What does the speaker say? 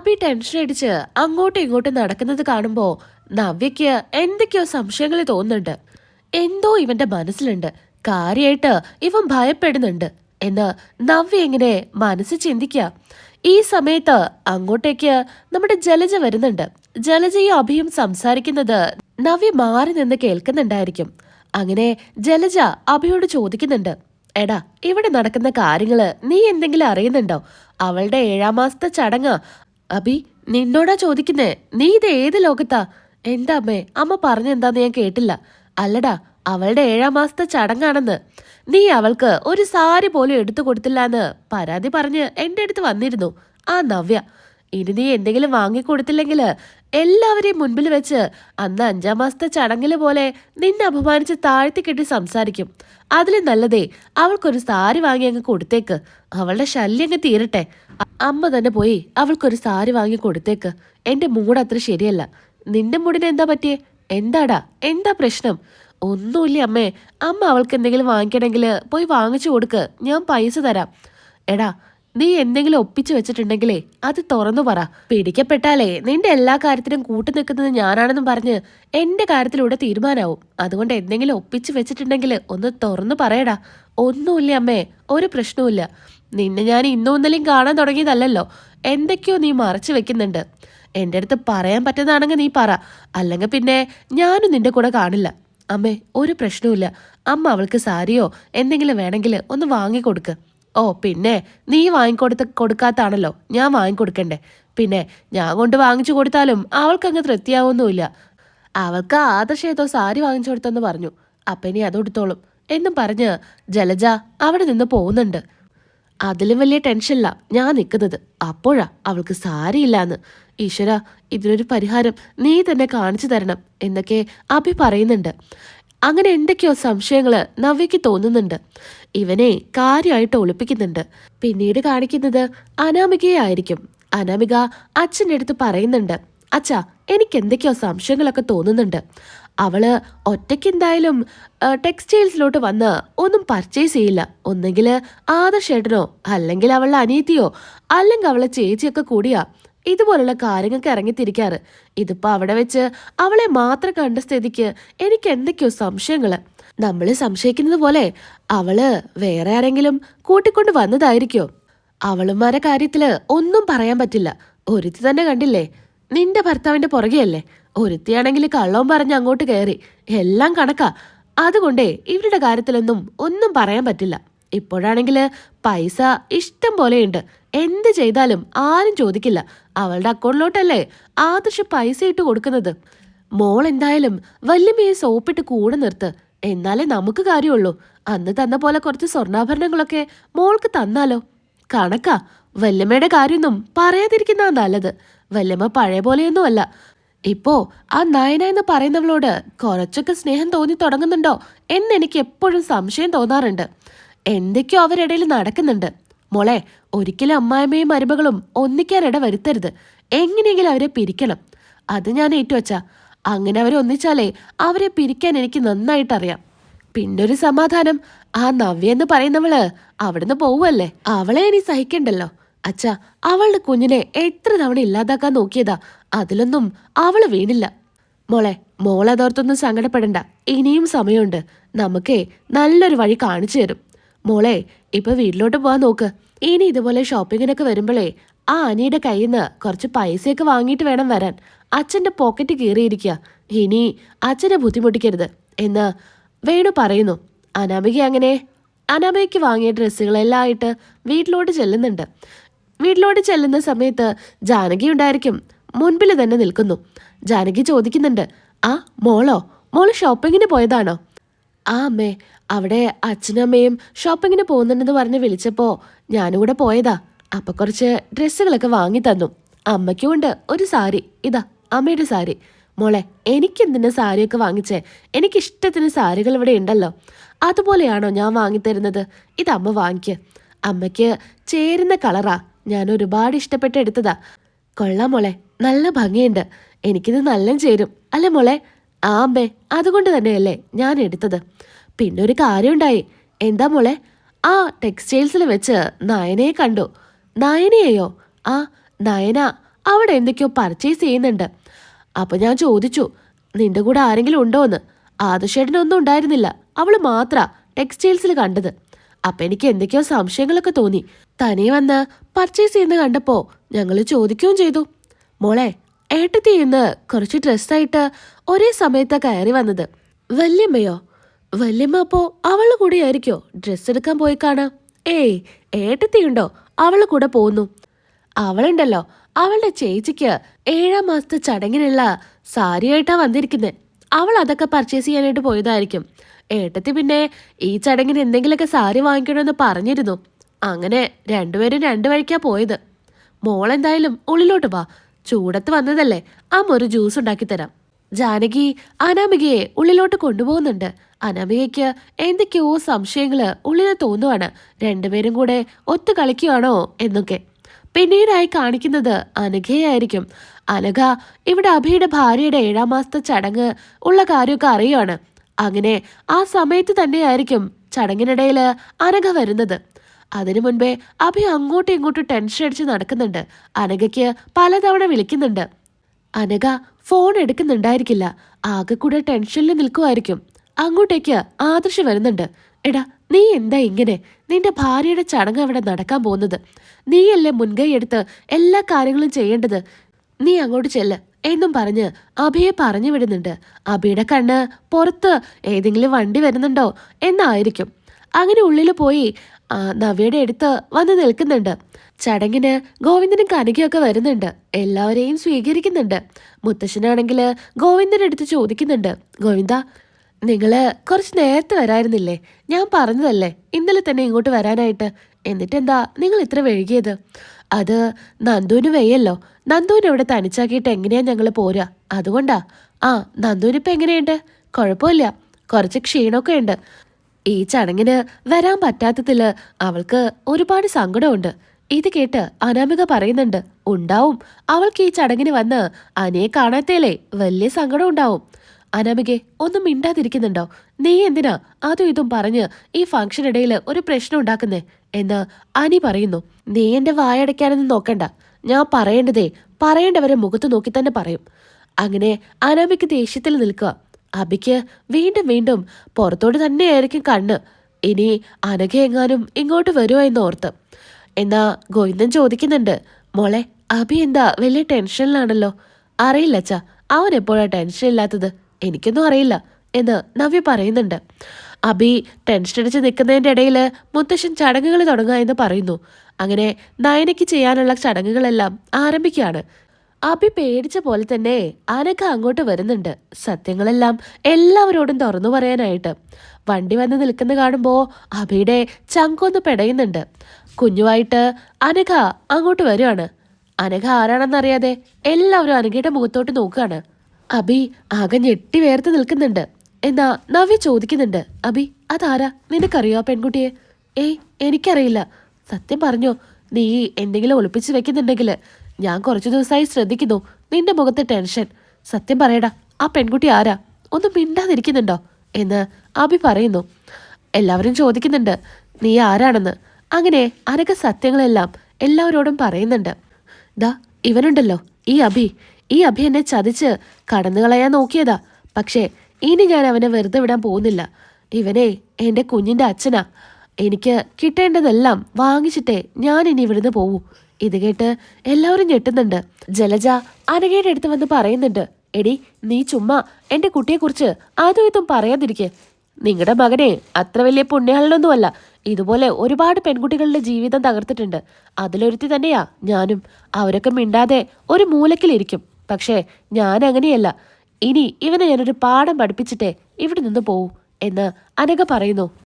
അഭി tension അടിച്ച് അങ്ങോട്ടും ഇങ്ങോട്ടും നടക്കുന്നത് കാണുമ്പോൾ നവ്യയ്ക്ക് എന്തൊക്കെയോ സംശയങ്ങൾ തോന്നുന്നുണ്ട്. എന്തോ ഇവന്റെ മനസ്സിലുണ്ട്. കാര്യമായിട്ട് ഇവൻ ഭയപ്പെടുന്നുണ്ട്. എന്ന് നവ്യ എങ്ങനെ മനസ്സ് ചിന്തിക്കുക ഈ സമയത്ത് അങ്ങോട്ടേക്ക് നമ്മുടെ ജലജ വരുന്നുണ്ട്. ജലജയും അഭിയും സംസാരിക്കുന്നത് നവ്യ മാറി നിന്ന് കേൾക്കുന്നുണ്ടായിരിക്കും. അങ്ങനെ ജലജ അഭിയോട് ചോദിക്കുന്നുണ്ട്. എടാ ഇവിടെ നടക്കുന്ന കാര്യങ്ങൾ നീ എന്തെങ്കിലും അറിയുന്നുണ്ടോ? അവളുടെ ഏഴാം മാസത്തെ ചടങ്ങ് അഭി നിന്നോടാ ചോദിക്കുന്നേ. നീ ഇത് ഏത് ലോകത്താ? എന്താ അമ്മേ അമ്മ പറഞ്ഞെന്താന്ന് ഞാൻ കേട്ടില്ല. അല്ലടാ അവളുടെ ഏഴാം മാസത്തെ ചടങ്ങാണെന്ന്. നീ അവൾക്ക് ഒരു സാരി പോലും എടുത്തു കൊടുത്തില്ല എന്ന് പരാതി പറഞ്ഞ് എന്റെ അടുത്ത് വന്നിരുന്നു. ആ നവ്യ ഇനി നീ എന്തെങ്കിലും വാങ്ങിക്കൊടുത്തില്ലെങ്കിൽ എല്ലാവരെയും മുൻപിൽ വെച്ച് അന്ന് അഞ്ചാം മാസത്തെ ചടങ്ങിൽ പോലെ നിന്നെ അപമാനിച്ച് താഴ്ത്തി കെട്ടി സംസാരിക്കും. അതിലും നല്ലതേ അവൾക്കൊരു സാരി വാങ്ങി അങ്ങ് കൊടുത്തേക്ക്. അവളുടെ ശല്യം അങ്ങ് തീരട്ടെ. അമ്മ തന്നെ പോയി അവൾക്കൊരു സാരി വാങ്ങി കൊടുത്തേക്ക്. എന്റെ മൂഡ് അത്ര ശരിയല്ല. നിന്റെ മൂടിന് എന്താ പറ്റിയേ? എന്താടാ? എന്താ പ്രശ്നം? ഒന്നുമില്ല അമ്മേ. അമ്മ അവൾക്ക് എന്തെങ്കിലും വാങ്ങിക്കണമെങ്കിൽ പോയി വാങ്ങിച്ചു കൊടുക്ക്. ഞാൻ പൈസ തരാം. എടാ നീ എന്തെങ്കിലും ഒപ്പിച്ചു വെച്ചിട്ടുണ്ടെങ്കിലേ അത് തുറന്നു പറ. പിടിക്കപ്പെട്ടാലേ നിന്റെ എല്ലാ കാര്യത്തിനും കൂട്ടു നിൽക്കുന്നത് ഞാനാണെന്നും പറഞ്ഞ് എന്റെ കാര്യത്തിലൂടെ തീരുമാനാവും. അതുകൊണ്ട് എന്തെങ്കിലും ഒപ്പിച്ചു വെച്ചിട്ടുണ്ടെങ്കിൽ ഒന്ന് തുറന്നു പറയടാ. ഒന്നുമില്ല അമ്മേ ഒരു പ്രശ്നവുമില്ല. നിന്നെ ഞാൻ ഇന്നും ഇന്നലെയും കാണാൻ തുടങ്ങിയതല്ലല്ലോ. എന്തൊക്കെയോ നീ മറച്ചു വെക്കുന്നുണ്ട്. എന്റെ അടുത്ത് പറയാൻ പറ്റുന്നതാണെങ്കിൽ നീ പറ. അല്ലെങ്കിൽ പിന്നെ ഞാനും നിന്റെ കൂടെ കാണില്ല. അമ്മേ ഒരു പ്രശ്നവുമില്ല. അമ്മ അവൾക്ക് സാരിയോ എന്തെങ്കിലും വേണമെങ്കിൽ ഒന്ന് വാങ്ങിക്കൊടുക്ക്. ഓ പിന്നെ നീ വാങ്ങിക്കൊടുത്ത് കൊടുക്കാത്താണല്ലോ. ഞാൻ വാങ്ങിക്കൊടുക്കണ്ടേ. പിന്നെ ഞാൻ കൊണ്ട് വാങ്ങിച്ചു കൊടുത്താലും അവൾക്കങ്ങ് തൃപ്തിയാവൊന്നുമില്ല. അവൾക്ക് ആദർശ ഏതോ സാരി വാങ്ങിച്ചു കൊടുത്തെന്ന് പറഞ്ഞു. അപ്പം ഇനി അതെടുത്തോളും എന്നും പറഞ്ഞ് ജലജ അവിടെ നിന്ന് പോകുന്നുണ്ട്. അതിലും വലിയ ടെൻഷനില്ല. ഞാൻ നിൽക്കുന്നത് അപ്പോഴാ അവൾക്ക് സാരിയില്ലാന്ന് ഈശ്വര ഇതിനൊരു പരിഹാരം നീ തന്നെ കാണിച്ചു തരണം എന്നൊക്കെ അഭി പറയുന്നുണ്ട്. അങ്ങനെ എന്തൊക്കെയോ സംശയങ്ങൾ നവ്യയ്ക്ക് തോന്നുന്നുണ്ട്. ഇവനെ കാര്യമായിട്ട് ഒളിപ്പിക്കുന്നുണ്ട്. പിന്നീട് കാണിക്കുന്നത് അനാമികയെ ആയിരിക്കും അനാമിക അച്ഛന്റെ അടുത്ത് പറയുന്നുണ്ട് അച്ഛാ എനിക്ക് എന്തൊക്കെയോ സംശയങ്ങളൊക്കെ തോന്നുന്നുണ്ട്. അവൾ ഒറ്റയ്ക്ക് എന്തായാലും ടെക്സ്റ്റൈൽസിലോട്ട് വന്ന് ഒന്നും പർച്ചേസ് ചെയ്യില്ല. ഒന്നെങ്കിൽ ആദർശേട്ടനോ അല്ലെങ്കിൽ അവളുടെ അനിയത്തിയോ അല്ലെങ്കിൽ അവളെ ചേച്ചിയൊക്കെ കൂടിയാ ഇതുപോലുള്ള കാര്യങ്ങൾക്ക് ഇറങ്ങിത്തിരിക്കാറ്. ഇതിപ്പോ അവിടെ വെച്ച് അവളെ മാത്രം കണ്ട സ്ഥിതിക്ക് എനിക്ക് എന്തൊക്കെയോ സംശയങ്ങൾ. നമ്മൾ സംശയിക്കുന്നത് പോലെ അവൾ വേറെ ആരെങ്കിലും കൂട്ടിക്കൊണ്ട് വന്നതായിരിക്കോ? അവളുമാരെ കാര്യത്തിൽ ഒന്നും പറയാൻ പറ്റില്ല. ഒരുത്തി തന്നെ കണ്ടില്ലേ? നിന്റെ ഭർത്താവിന്റെ പുറകെയല്ലേ? ഒരുത്തിയാണെങ്കിൽ കള്ളവും പറഞ്ഞ് അങ്ങോട്ട് കയറി. എല്ലാം കണക്കാ. അതുകൊണ്ടേ ഇവരുടെ കാര്യത്തിലൊന്നും ഒന്നും പറയാൻ പറ്റില്ല. ഇപ്പോഴാണെങ്കിൽ പൈസ ഇഷ്ടം പോലെയുണ്ട്. എന്ത് ചെയ്താലും ആരും ചോദിക്കില്ല. അവളുടെ അക്കൗണ്ടിലോട്ടല്ലേ ആദർശ് പൈസ ഇട്ട് കൊടുക്കുന്നത്. മോൾ എന്തായാലും വല്യമ്മയെ സോപ്പിട്ട് കൂടെ നിർത്ത്. എന്നാലേ നമുക്ക് കാര്യമുള്ളൂ. അന്ന് തന്ന പോലെ കുറച്ച് സ്വർണാഭരണങ്ങളൊക്കെ മോൾക്ക് തന്നാലോ? കണക്കാ വല്യമ്മയുടെ കാര്യമൊന്നും പറയാതിരിക്കുന്ന നല്ലത്. വല്യമ്മ പഴയ പോലെയൊന്നുമല്ല. ഇപ്പോ ആ നയന എന്ന് പറയുന്നവളോട് കുറച്ചൊക്കെ സ്നേഹം തോന്നി തുടങ്ങുന്നുണ്ടോ എന്നെനിക്ക് എപ്പോഴും സംശയം തോന്നാറുണ്ട്. എന്തൊക്കെയോ അവരിടയിൽ നടക്കുന്നുണ്ട്. മോളെ ഒരിക്കലും അമ്മായിമ്മയും മരുമകളും ഒന്നിക്കാൻ ഇട വരുത്തരുത്. എങ്ങനെയെങ്കിലും അവരെ പിരിക്കണം. അത് ഞാൻ ഏറ്റുവച്ച. അങ്ങനെ അവരെ ഒന്നിച്ചാലേ അവരെ പിരിക്കാൻ എനിക്ക് നന്നായിട്ടറിയാം. ഒരു സമാധാനം. ആ നവ്യ എന്ന് പറയുന്നവൾ അവിടുന്ന് പോവല്ലേ അവളെ ഇനി സഹിക്കണ്ടല്ലോ. അച്ഛാ അവളുടെ കുഞ്ഞിനെ എത്ര തവണ ഇല്ലാതാക്കാൻ നോക്കിയതാ. അതിലൊന്നും അവൾ വീണില്ല. മോളെ മോളതോർത്തൊന്നും സങ്കടപ്പെടണ്ട. ഇനിയും സമയമുണ്ട്. നമുക്കേ നല്ലൊരു വഴി കാണിച്ചു തരും. മോളെ ഇപ്പൊ വീട്ടിലോട്ട് പോവാൻ നോക്ക്. ഇനി ഇതുപോലെ ഷോപ്പിങ്ങിനൊക്കെ വരുമ്പോഴേ ആ അനിയുടെ കയ്യിൽ നിന്ന് കുറച്ച് പൈസയൊക്കെ വാങ്ങിയിട്ട് വേണം വരാൻ. അച്ഛന്റെ പോക്കറ്റ് കീറിയിരിക്കുക ഇനി അച്ഛനെ ബുദ്ധിമുട്ടിക്കരുത്. എന്ന് വേണു പറയുന്നു. അനാമിക അങ്ങനെ അനാമികയ്ക്ക് വാങ്ങിയ ഡ്രസ്സുകളെല്ലാം ആയിട്ട് വീട്ടിലോട്ട് ചെല്ലുന്നുണ്ട്. വീട്ടിലോട്ട് ചെല്ലുന്ന സമയത്ത് ജാനകി ഉണ്ടായിരിക്കും. മുൻപിൽ തന്നെ നിൽക്കുന്നു. ജാനകി ചോദിക്കുന്നുണ്ട് ആ മോളോ? മോൾ ഷോപ്പിങ്ങിന് പോയതാണോ? ആ അമ്മേ. അവിടെ അച്ഛനും അമ്മയും ഷോപ്പിങ്ങിന് പോകുന്നുണ്ടെന്ന് പറഞ്ഞ് വിളിച്ചപ്പോൾ ഞാനും കൂടെ പോയതാ. അപ്പൊ കുറച്ച് ഡ്രസ്സുകളൊക്കെ വാങ്ങി തന്നു. അമ്മയ്ക്കും ഉണ്ട് ഒരു സാരി. ഇതാ അമ്മയുടെ സാരി. മോളെ എനിക്കെന്തിനാ സാരിയൊക്കെ വാങ്ങിച്ചേ? എനിക്ക് ഇഷ്ടത്തിന് സാരികൾ ഇവിടെ ഉണ്ടല്ലോ. അതുപോലെയാണോ ഞാൻ വാങ്ങിത്തരുന്നത്? ഇത് അമ്മ വാങ്ങിക്ക്. അമ്മയ്ക്ക് ചേരുന്ന കളറാ. ഞാൻ ഒരുപാട് ഇഷ്ടപ്പെട്ട് എടുത്തതാ. കൊള്ളാം മോളെ നല്ല ഭംഗിയുണ്ട്. എനിക്കിത് നല്ല ചേരും. അല്ലേ മോളെ? ആ അമ്മേ അതുകൊണ്ട് തന്നെയല്ലേ ഞാൻ എടുത്തത്. പിന്നെ ഒരു കാര്യമുണ്ടായി. എന്താ മോളെ? ആ ടെക്സ്റ്റൈൽസിൽ വെച്ച് നയനയെ കണ്ടു. നയനയെയോ? ആ നയന അവിടെ എന്തൊക്കെയോ പർച്ചേസ് ചെയ്യുന്നുണ്ട്. അപ്പൊ ഞാൻ ചോദിച്ചു നിന്റെ കൂടെ ആരെങ്കിലും ഉണ്ടോ എന്ന് ആദർശേട്ടനൊന്നും ഉണ്ടായിരുന്നില്ല. അവൾ മാത്ര ടെക്സ്റ്റൈൽസിൽ കണ്ടത്. അപ്പൊ എനിക്ക് എന്തൊക്കെയോ സംശയങ്ങളൊക്കെ തോന്നി. തനി വന്ന് പർച്ചേസ് ചെയ്യുന്ന കണ്ടപ്പോ ഞങ്ങൾ ചോദിക്കുകയും ചെയ്തു. മോളെ ഏട്ടത്തി ഇന്ന് കുറച്ച് ഡ്രസ്സായിട്ട് ഒരേ സമയത്താ കയറി വന്നത്. വല്യമ്മയോ? വല്യമ്മ അപ്പോ അവൾ കൂടെ ആയിരിക്കോ? ഡ്രസ്സ് എടുക്കാൻ പോയി കാണാം. ഏയ് ഏട്ടത്തിയുണ്ടോ അവൾ കൂടെ പോന്നു. അവളുണ്ടല്ലോ. അവളുടെ ചേച്ചിക്ക് ഏഴാം മാസത്തെ ചടങ്ങിനുള്ള സാരിയായിട്ടാ വന്നിരിക്കുന്നത് അവൾ അതൊക്കെ പർച്ചേസ് ചെയ്യാനായിട്ട് പോയതായിരിക്കും. ഏട്ടത്തി പിന്നെ ഈ ചടങ്ങിന് എന്തെങ്കിലുമൊക്കെ സാരി വാങ്ങിക്കണമെന്ന് പറഞ്ഞിരുന്നു. അങ്ങനെ രണ്ടുപേരും രണ്ടു വഴിക്കാ പോയത്. മോളെന്തായാലും ഉള്ളിലോട്ട് വാ. ചൂടത്ത് വന്നതല്ലേ. അമ്മ ഒരു ജ്യൂസ് ഉണ്ടാക്കി തരാം ജാനകി അനാമികയെ ഉള്ളിലോട്ട് കൊണ്ടുപോകുന്നുണ്ട്. അനാമികയ്ക്ക് എന്തൊക്കെയോ സംശയങ്ങൾ ഉള്ളിൽ തോന്നുവാണ്. രണ്ടുപേരും കൂടെ ഒത്തു കളിക്കുകയാണോ എന്നൊക്കെ. പിന്നീടായി കാണിക്കുന്നത് അനഘയായിരിക്കും. അനഘ ഇവിടെ അഭിയുടെ ഭാര്യയുടെ ഏഴാം മാസത്തെ ചടങ്ങ് ഉള്ള കാര്യമൊക്കെ അറിയുവാണ്. അങ്ങനെ ആ സമയത്ത് തന്നെയായിരിക്കും ചടങ്ങിനിടയിൽ അനഘ വരുന്നത്. അതിനു മുൻപേ അഭി അങ്ങോട്ടും ഇങ്ങോട്ടും ടെൻഷൻ അടിച്ച് നടക്കുന്നുണ്ട്. അനഘയ്ക്ക് പലതവണ വിളിക്കുന്നുണ്ട്. അനഘ ഫോൺ എടുക്കുന്നുണ്ടായിരിക്കില്ല. ആകെ കൂടെ ടെൻഷനിൽ നിൽക്കുമായിരിക്കും അങ്ങോട്ടേക്ക് ആദർശ് വരുന്നുണ്ട്. എടാ നീ എന്താ ഇങ്ങനെ? നിന്റെ ഭാര്യയുടെ ചടങ്ങ് അവിടെ നടക്കാൻ പോകുന്നത്. നീയല്ലേ മുൻകൈ എടുത്ത് എല്ലാ കാര്യങ്ങളും ചെയ്യേണ്ടത്? നീ അങ്ങോട്ട് ചെല്ല് എന്നും പറഞ്ഞ് അഭിയെ പറഞ്ഞു വിടുന്നുണ്ട്. അഭിയുടെ കണ്ണ് പുറത്ത് ഏതെങ്കിലും വണ്ടി വരുന്നുണ്ടോ എന്നായിരിക്കും. അങ്ങനെ ഉള്ളിൽ പോയി നവ്യയുടെ അടുത്ത് വന്ന് നിൽക്കുന്നുണ്ട്. ചടങ്ങിന് ഗോവിന്ദനും കനകയൊക്കെ വരുന്നുണ്ട്. എല്ലാവരെയും സ്വീകരിക്കുന്നുണ്ട്. മുത്തശ്ശനാണെങ്കിൽ ഗോവിന്ദന്റെ അടുത്ത് ചോദിക്കുന്നുണ്ട്. ഗോവിന്ദ നിങ്ങൾ കുറച്ച് നേരത്തെ വരായിരുന്നില്ലേ? ഞാൻ പറഞ്ഞതല്ലേ ഇന്നലെ തന്നെ ഇങ്ങോട്ട് വരാനായിട്ട്. എന്നിട്ടെന്താ നിങ്ങൾ ഇത്ര വൈകിയത്? അത് നന്ദുവിന് വയ്യല്ലോ. നന്ദുവിനെ ഇവിടെ തനിച്ചാക്കിയിട്ട് എങ്ങനെയാ ഞങ്ങൾ പോരാ അതുകൊണ്ടാ. ആ നന്ദുവിനിപ്പോൾ എങ്ങനെയുണ്ട്? കുഴപ്പമില്ല. കുറച്ച് ക്ഷീണമൊക്കെ ഉണ്ട്. ഈ ചടങ്ങിന് വരാൻ പറ്റാത്തതിൽ അവൾക്ക് ഒരുപാട് സങ്കടമുണ്ട്. ഇത് കേട്ട് അനാമിക പറയുന്നുണ്ട് ഉണ്ടാവും. അവൾക്ക് ഈ ചടങ്ങിന് വന്ന് അനിയെ കാണാത്തേലേ വലിയ സങ്കടം ഉണ്ടാവും. അനാമികെ ഒന്നും മിണ്ടാതിരിക്കുന്നുണ്ടോ? നീ എന്തിനാ അതും ഇതും പറഞ്ഞ് ഈ ഫംഗ്ഷനിടയിൽ ഒരു പ്രശ്നം ഉണ്ടാക്കുന്നേ? എന്ന് അനി പറയുന്നു. നീ എന്റെ വായടയ്ക്കാനൊന്നും നോക്കണ്ട. ഞാൻ പറയേണ്ടതേ പറയേണ്ടവരെ മുഖത്ത് നോക്കി തന്നെ പറയും. അങ്ങനെ അനാമിക്ക് ദേഷ്യത്തിൽ നിൽക്കുക. അബിക്ക് വീണ്ടും വീണ്ടും പുറത്തോട്ട് തന്നെയായിരിക്കും കണ്ണ്. ഇനി അനഘ എങ്ങാനും ഇങ്ങോട്ട് വരുമോ എന്നോർത്ത് എന്നാ ഗോവിന്ദൻ ചോദിക്കുന്നുണ്ട്. മോളെ അബി എന്താ വലിയ ടെൻഷനിലാണല്ലോ അറിയില്ല അച്ഛാ. അവൻ എപ്പോഴാ ടെൻഷൻ ഇല്ലാത്തത്? എനിക്കൊന്നും അറിയില്ല എന്ന് നവ്യ പറയുന്നുണ്ട്. അബി ടെൻഷൻ അടിച്ച് നിൽക്കുന്നതിന്റെ ഇടയിൽ മുത്തശ്ശൻ ചടങ്ങുകൾ തുടങ്ങുക എന്ന് പറയുന്നു. അങ്ങനെ നയനയ്ക്ക് ചെയ്യാനുള്ള ചടങ്ങുകളെല്ലാം ആരംഭിക്കുകയാണ്. അബി പേടിച്ച പോലെ തന്നെ അനക്ക അങ്ങോട്ട് വരുന്നുണ്ട്. സത്യങ്ങളെല്ലാം എല്ലാവരോടും തുറന്നു പറയാനായിട്ട്. വണ്ടി വന്ന് നിൽക്കുന്ന കാണുമ്പോൾ അബിയുടെ ചങ്കൊന്ന് പെടയുന്നുണ്ട്. കുഞ്ഞുമായിട്ട് അനഘ അങ്ങോട്ട് വരുവാണ്. അനഘ ആരാണെന്നറിയാതെ എല്ലാവരും അനഘയുടെ മുഖത്തോട്ട് നോക്കുകയാണ്. അബി ആകെ ഞെട്ടി വേർത്ത് നിൽക്കുന്നുണ്ട്. എന്നാ നവ്യ ചോദിക്കുന്നുണ്ട് അബി അതാരാ? നിനക്കറിയോ ആ പെൺകുട്ടിയെ? ഏയ് എനിക്കറിയില്ല. സത്യം പറഞ്ഞോ നീ എന്തെങ്കിലും ഒളിപ്പിച്ച് വെക്കുന്നുണ്ടെങ്കിൽ ഞാൻ കുറച്ചു ദിവസമായി ശ്രദ്ധിക്കുന്നു. നിന്റെ മുഖത്തെ ടെൻഷൻ. സത്യം പറയടാ ആ പെൺകുട്ടി ആരാ? ഒന്നും മിണ്ടാതിരിക്കുന്നുണ്ടോ? എന്ന് അബി പറയുന്നു. എല്ലാവരും ചോദിക്കുന്നുണ്ട് നീ ആരാണെന്ന്? അങ്ങനെ അനക സത്യങ്ങളെല്ലാം എല്ലാവരോടും പറയുന്നുണ്ട്. ദാ ഇവനുണ്ടല്ലോ ഈ അഭി ഈ അഭി എന്നെ ചതിച്ച് കടന്നു കളയാൻ നോക്കിയതാ. പക്ഷേ ഇനി ഞാൻ അവനെ വെറുതെ വിടാൻ പോകുന്നില്ല. ഇവനെ എന്റെ കുഞ്ഞിന്റെ അച്ഛനാ. എനിക്ക് കിട്ടേണ്ടതെല്ലാം വാങ്ങിച്ചിട്ടേ ഞാൻ ഇനി ഇവിടുന്ന് പോവൂ. ഇത് കേട്ട് എല്ലാവരും ഞെട്ടുന്നുണ്ട്. ജലജ അനഘയുടെ അടുത്ത് വന്ന് പറയുന്നുണ്ട് എടി നീ ചുമ്മാ എന്റെ കുട്ടിയെക്കുറിച്ച് അതും ഇതും പറയാതിരിക്കെ. നിങ്ങളുടെ മകനെ അത്ര വലിയ പുണ്യാളനൊന്നുമല്ല ഇതുപോലെ ഒരുപാട് പെൺകുട്ടികളുടെ ജീവിതം തകർത്തിട്ടുണ്ട്. അതിലൊരുത്തി തന്നെയാ ഞാനും. അവരൊക്കെ മിണ്ടാതെ ഒരു മൂലക്കിലിരിക്കും. പക്ഷേ ഞാൻ അങ്ങനെയല്ല ഇനി ഇവനെ ഞാനൊരു പാഠം പഠിപ്പിച്ചിട്ടേ ഇവിടെ നിന്ന് പോവൂ എന്ന് അനഘ പറയുന്നു.